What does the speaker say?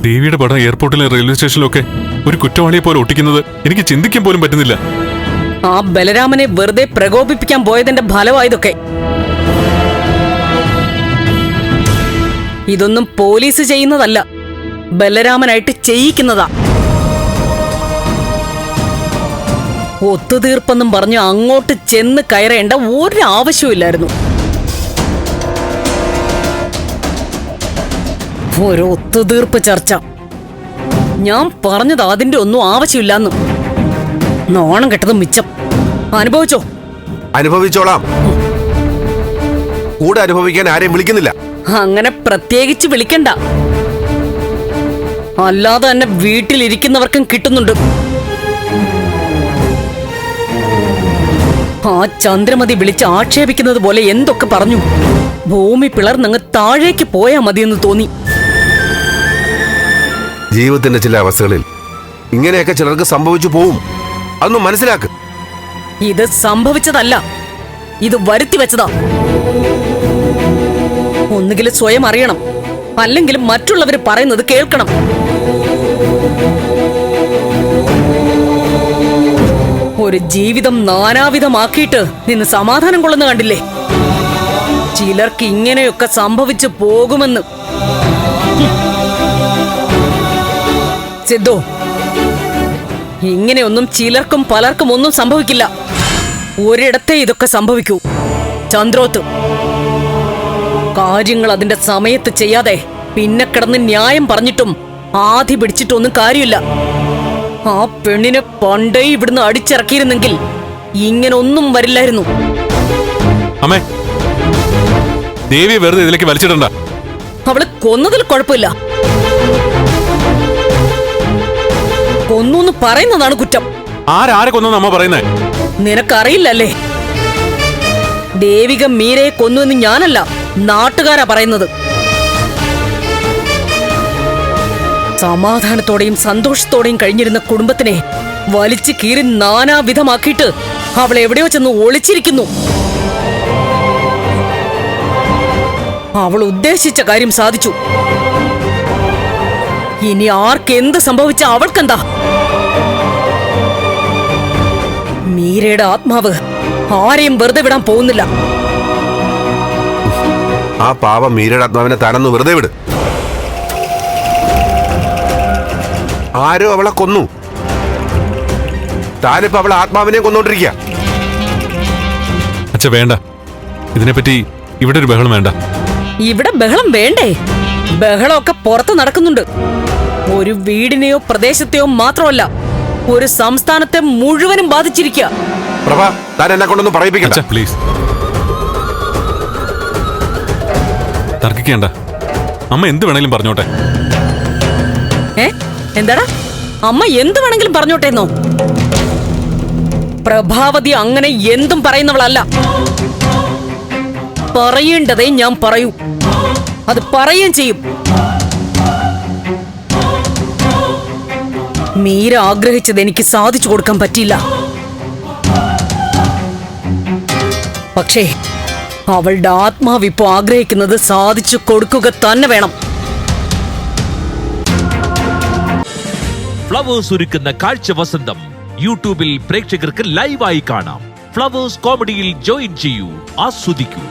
ദേവിയുടെ പടം എയർപോർട്ടിലെ റെയിൽവേ സ്റ്റേഷനിലൊക്കെ ഒരു കുറ്റവാളിയെ പോലെ ഒട്ടിക്കുന്നത് എനിക്ക് ചിന്തിക്കാൻ പോലും പറ്റുന്നില്ല. ആ ബലരാമനെ വെറുതെ പ്രകോപിപ്പിക്കാൻ പോയതിന്റെ ഫലമായതൊക്കെ. ഇതൊന്നും പോലീസ് ചെയ്യുന്നതല്ല. ബലരാമനായിട്ട് ചെയ്യിക്കുന്നതാ. ഒത്തുതീർപ്പെന്നും പറഞ്ഞു അങ്ങോട്ട് ചെന്ന് കയറേണ്ട ഒരു ഒരു ഒത്തുതീർപ്പ് ചർച്ച. ഞാൻ പറഞ്ഞത് അതിന്റെ ഒന്നും ആവശ്യമില്ലാന്ന്. നോണം കെട്ടത് മിച്ചം. അനുഭവിച്ചോ? അനുഭവിച്ചോളാം. കൂടെ അനുഭവിക്കാൻ ആരെയും വിളിക്കുന്നില്ല. അങ്ങനെ പ്രത്യേകിച്ച് വിളിക്കണ്ട. അല്ലാതെ തന്നെ വീട്ടിലിരിക്കുന്നവർക്കും കിട്ടുന്നുണ്ട്. ആ ചന്ദ്രമതി വിളിച്ച് ആക്ഷേപിക്കുന്നത് പോലെ എന്തൊക്കെ പറഞ്ഞു? ഭൂമി പിളർന്നങ്ങ് താഴേക്ക് പോയാ മതിയെന്ന് തോന്നി. ജീവിതത്തിന്റെ ചില അവസ്ഥകളിൽ ഇങ്ങനെയൊക്കെ ചിലർക്ക് സംഭവിച്ചു പോവും. അതൊന്നും മനസ്സിലാക്ക്. ഇത് സംഭവിച്ചതല്ല. ഇത് വരുത്തി വെച്ചതാ. ഒന്നുകിൽ സ്വയം അറിയണം. അല്ലെങ്കിൽ മറ്റുള്ളവർ പറയുന്നത് കേൾക്കണം. ഒരു ജീവിതം നാനാവിധമാക്കിയിട്ട് നിന്ന് സമാധാനം കൊള്ളുന്ന കണ്ടില്ലേ? ചിലർക്ക് ഇങ്ങനെയൊക്കെ സംഭവിച്ചു പോകുമെന്ന്. സിദ്ധു ഇങ്ങനെയൊന്നും ചിലർക്കും പലർക്കും ഒന്നും സംഭവിക്കില്ല. ഒരിടത്തെ ഇതൊക്കെ സംഭവിക്കൂ. ചന്ദ്രോത്ത് കാര്യങ്ങൾ അതിന്റെ സമയത്ത് ചെയ്യാതെ പിന്നെ കിടന്ന് ന്യായം പറഞ്ഞിട്ടും ആധി പിടിച്ചിട്ടൊന്നും കാര്യമില്ല. ആ പെണ്ണിനെ പണ്ടേ ഇവിടുന്ന് അടിച്ചിറക്കിയിരുന്നെങ്കിൽ ഇങ്ങനെ ഒന്നും വരില്ലായിരുന്നു. അമ്മേ ദേവി വെറുതെ ഇതിലേക്ക് വലിച്ചിടണ്ട. അവൾ കൊന്നതിൽ കുഴപ്പമില്ല. കൊന്നു പറയുന്നതാണ് കുറ്റം. ആരാരെ കൊന്നു നമ്മ പറയുന്നേ? നിനക്കറിയില്ലല്ലേ? ദേവിക മീരയെ കൊന്നുവെന്ന് ഞാനല്ല നാട്ടുകാരാ പറയുന്നത്. സമാധാനത്തോടെയും സന്തോഷത്തോടെയും കഴിഞ്ഞിരുന്ന കുടുംബത്തിനെ വലിച്ചു കീറി നാനാവിധമാക്കിയിട്ട് അവൾ എവിടെ ചെന്ന് ഒളിച്ചിരിക്കുന്നു. അവൾ ഉദ്ദേശിച്ച കാര്യം സാധിച്ചു. ഇനി ആർക്കെന്ത് സംഭവിച്ച അവൾക്കെന്താ? മീരയുടെ ആത്മാവ് ആരെയും വെറുതെ വിടാൻ പോകുന്നില്ല. ആ പാവ മീരയുടെ ആത്മാവിനെ താനൊന്ന് വെറുതെ വിട്. ആരോ അവളെ കൊന്നു. താനിപ്പോ അവളെ ആത്മാവിനെ കൊന്നോണ്ടിരിക്കുക അച്ഛ വേണ്ട. ഇതിനെപ്പറ്റി ഇവിടെ ഒരു ബഹളം വേണ്ട. ഇവിടെ ബഹളം വേണ്ടേ? ബഹളമൊക്കെ പുറത്ത് നടക്കുന്നുണ്ട്. ഒരു വീടിനെയോ പ്രദേശത്തെയോ മാത്രമല്ല ഒരു സംസ്ഥാനത്തെ മുഴുവനും ബാധിച്ചിരിക്കുക. പ്രഭ താൻ എന്നെ കൊണ്ടൊന്നും പറയിപ്പിക്കണ്ട. പ്ലീസ് തർക്കിക്കേണ്ട. അമ്മ എന്ത് വേണേലും പറഞ്ഞോട്ടെ. ഏ? എന്താടാ? അമ്മ എന്ത് വേണമെങ്കിലും പറഞ്ഞോട്ടേന്നോ? പ്രഭാവതി അങ്ങനെ എന്തും പറയുന്നവളല്ല. പറയേണ്ടതേ ഞാൻ പറയൂ. അത് പറയുകയും ചെയ്യും. മീര ആഗ്രഹിച്ചത് എനിക്ക് സാധിച്ചു കൊടുക്കാൻ പറ്റിയില്ല. പക്ഷേ അവളുടെ ആത്മാവ് ഇപ്പോ ആഗ്രഹിക്കുന്നത് സാധിച്ചു കൊടുക്കുക തന്നെ വേണം. ഫ്ലവേഴ്സ് ഒരുക്കുന്ന കാഴ്ച വസന്തം യൂട്യൂബിൽ പ്രേക്ഷകർക്ക് ലൈവായി കാണാം. ഫ്ലവേഴ്സ് കോമഡിയിൽ ജോയിൻ ചെയ്യൂ ആസ്വദിക്കൂ.